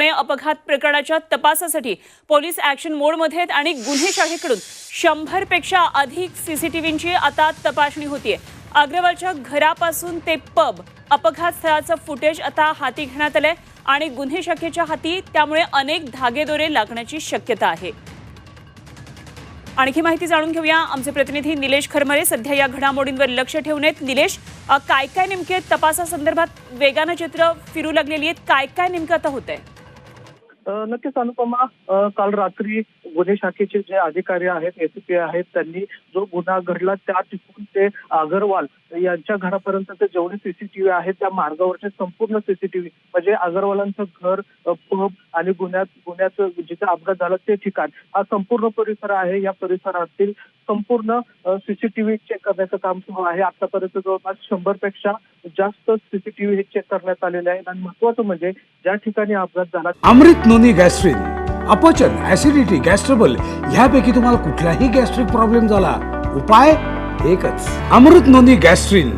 पुणे अपघात प्रकरणाच्या तपासासाठी पोलीस ॲक्शन मोडमध्ये आहेत आणि गुन्हे शाखेकडून शंभरपेक्षा अधिक सीसीटीव्हींची आता तपासणी होतीये. अग्रवालच्या घरापासून ते पब अपघात स्थळाचं फुटेज आता हाती घेण्यात आलंय आणि गुन्हे शाखेच्या हाती त्यामुळे अनेक धागेदोरे लागण्याची शक्यता आहे. आणखी माहिती जाणून घेऊया. आमचे प्रतिनिधी निलेश खरमरे सध्या या घडामोडींवर लक्ष ठेवून आहेत. निलेश काय काय नेमके तपासासंदर्भात वेगानं चित्र फिरू लागलेली आहेत? काय काय नेमकं आता होतंय? आहे नक्कीच अनुपमा काल रात्री गुन्हे शाखेचे जे अधिकारी आहेत एसीपी आहेत त्यांनी जो गुन्हा घडला त्या तिथून ते अगरवाल यांच्या घरापर्यंत जेवढे सीसीटीव्ही आहेत त्या मार्गावरचे संपूर्ण सीसीटीव्ही म्हणजे अगरवालांचं घर पब आणि गुन्ह्यात गुन्ह्याचं जिथे अपघात झाला ते ठिकाण हा संपूर्ण परिसर आहे. या परिसरातील संपूर्ण सीसीटीव्ही चेक करण्याचं काम सुरू आहे. आतापर्यंत जवळपास शंभरपेक्षा जास्त सीसीटीव्ही हे चेक करण्यात आलेले आहेत. आणि महत्वाचं म्हणजे ज्या ठिकाणी अपघात झाला अमृत नॉनी गॅस्ट्रिन अपचन ऍसिडिटी गॅस्ट्रबल ह्यापैकी तुम्हाला कुठलाही गॅस्ट्रिक प्रॉब्लेम झाला उपाय एकच अमृत नोनी गॅस्ट्रिन.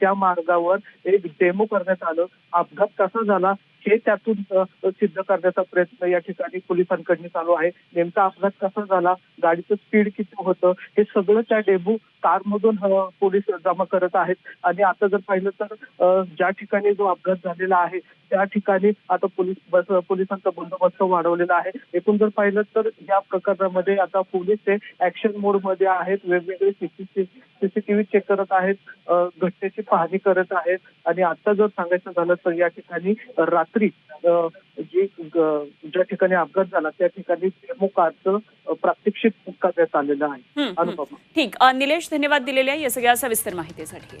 त्या मार्गावर एक डेमो करण्यात आलं. अपघात कसा झाला? हे त्यातून सिद्ध करण्याचा प्रयत्न या ठिकाणी पोलिसांकडून चालू आहे. नेमका अपघात कसा झाला? गाडीचं स्पीड किती होतं? हे सगळं त्या डेबू कारमधून पोलीस जमा करत आहेत. आणि आता जर पाहिलं तर ज्या ठिकाणी जो अपघात झालेला आहे त्या ठिकाणी आता पोलीस बस पोलिसांचा बंदोबस्त वाढवलेला आहे. एकूण जर पाहिलं तर या प्रकरणामध्ये आता पोलीस हे ऍक्शन मोडमध्ये आहेत. वेगवेगळे सीसीटीव्ही चेक करत आहेत. घटनेची पाहणी करत आहेत. आणि आता जर सांगायचं झालं तर या ठिकाणी रात्री अ, जी ज्या ठिकाणी अपघात झाला त्या ठिकाणी डेमो कारचं प्रात्यक्षिक करण्यात आलेलं आहे. अनुपमा ठीक. निलेश धन्यवाद दिलेल्या या सगळ्या सविस्तर माहितीसाठी.